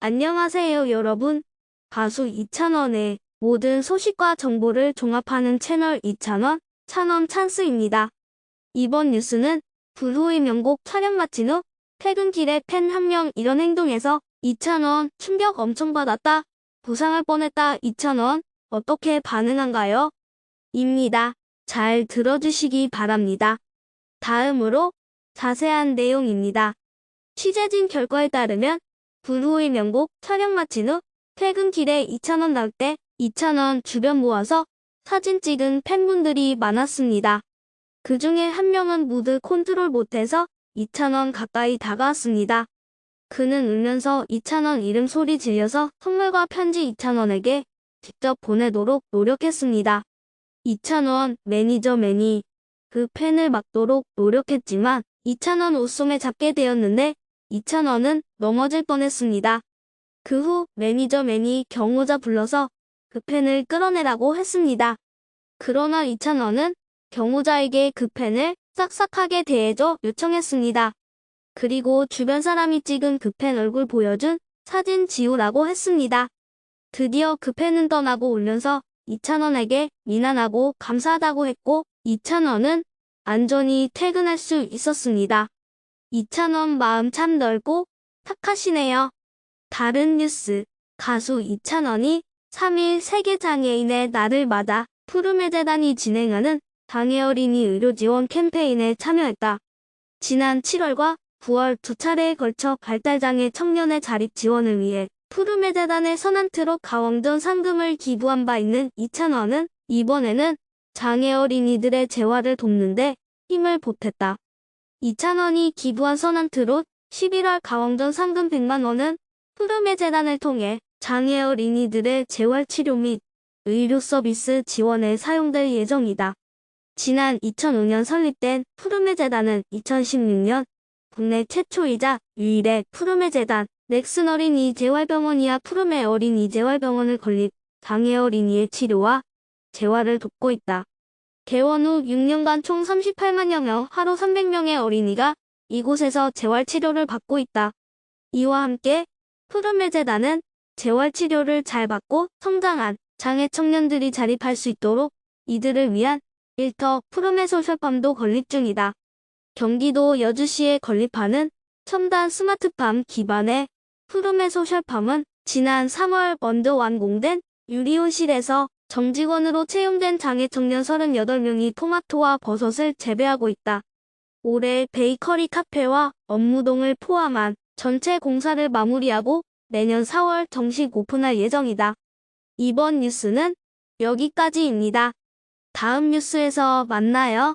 안녕하세요 여러분. 가수 이찬원의 모든 소식과 정보를 종합하는 채널 이찬원, 찬원 찬스입니다. 이번 뉴스는 블루의 명곡 촬영 마친 후 퇴근길에 팬 한 명 이런 행동에서 이찬원 충격 엄청 받았다. 부상할 뻔했다. 이찬원 어떻게 반응한가요? 입니다. 잘 들어주시기 바랍니다. 다음으로 자세한 내용입니다. 취재진 결과에 따르면 블루의 명곡 촬영 마친 후 퇴근길에 2,000원 나올 때 2,000원 주변 모아서 사진 찍은 팬분들이 많았습니다. 그 중에 한 명은 무드 컨트롤 못해서 2,000원 가까이 다가왔습니다. 그는 울면서 2,000원 이름 소리 질려서 선물과 편지 2,000원에게 직접 보내도록 노력했습니다. 2,000원 매니저맨이 그 팬을 막도록 노력했지만 2,000원 옷송에 잡게 되었는데 2,000원은 넘어질 뻔했습니다. 그 후 매니저맨이 경호자 불러서 그 펜을 끌어내라고 했습니다. 그러나 2,000원은 경호자에게 그 펜을 싹싹하게 대해줘 요청했습니다. 그리고 주변 사람이 찍은 그 펜 얼굴 보여준 사진 지우라고 했습니다. 드디어 그 펜은 떠나고 울면서 2,000원에게 미안하고 감사하다고 했고 2,000원은 안전히 퇴근할 수 있었습니다. 2,000원 마음 참 넓고 착하시네요. 다른 뉴스 가수 2,000원이 3일 세계장애인의 날을 맞아 푸르메 재단이 진행하는 장애 어린이 의료 지원 캠페인에 참여했다. 지난 7월과 9월 두 차례에 걸쳐 발달장애 청년의 자립 지원을 위해 푸르메 재단의 선한 트롯 가왕전 상금을 기부한 바 있는 2,000원은 이번에는 장애 어린이들의 재활을 돕는데 힘을 보탰다. 2,000원이 기부한 선한 트롯 11월 가왕전 상금 100만 원은 푸르메 재단을 통해 장애 어린이들의 재활치료 및 의료 서비스 지원에 사용될 예정이다. 지난 2005년 설립된 푸르메 재단은 2016년 국내 최초이자 유일의 푸르메 재단 넥슨 어린이 재활병원 이야 푸르메 어린이 재활병원을 건립 장애 어린이의 치료와 재활을 돕고 있다. 개원 후 6년간 총 38만여 명, 하루 300명의 어린이가 이곳에서 재활치료를 받고 있다. 이와 함께 푸르메 재단은 재활치료를 잘 받고 성장한 장애 청년들이 자립할 수 있도록 이들을 위한 일터 푸르메 소셜팜도 건립 중이다. 경기도 여주시에 건립하는 첨단 스마트팜 기반의 푸르메 소셜팜은 지난 3월 먼저 완공된 유리온실에서 정직원으로 채용된 장애 청년 38명이 토마토와 버섯을 재배하고 있다. 올해 베이커리 카페와 업무동을 포함한 전체 공사를 마무리하고 내년 4월 정식 오픈할 예정이다. 이번 뉴스는 여기까지입니다. 다음 뉴스에서 만나요.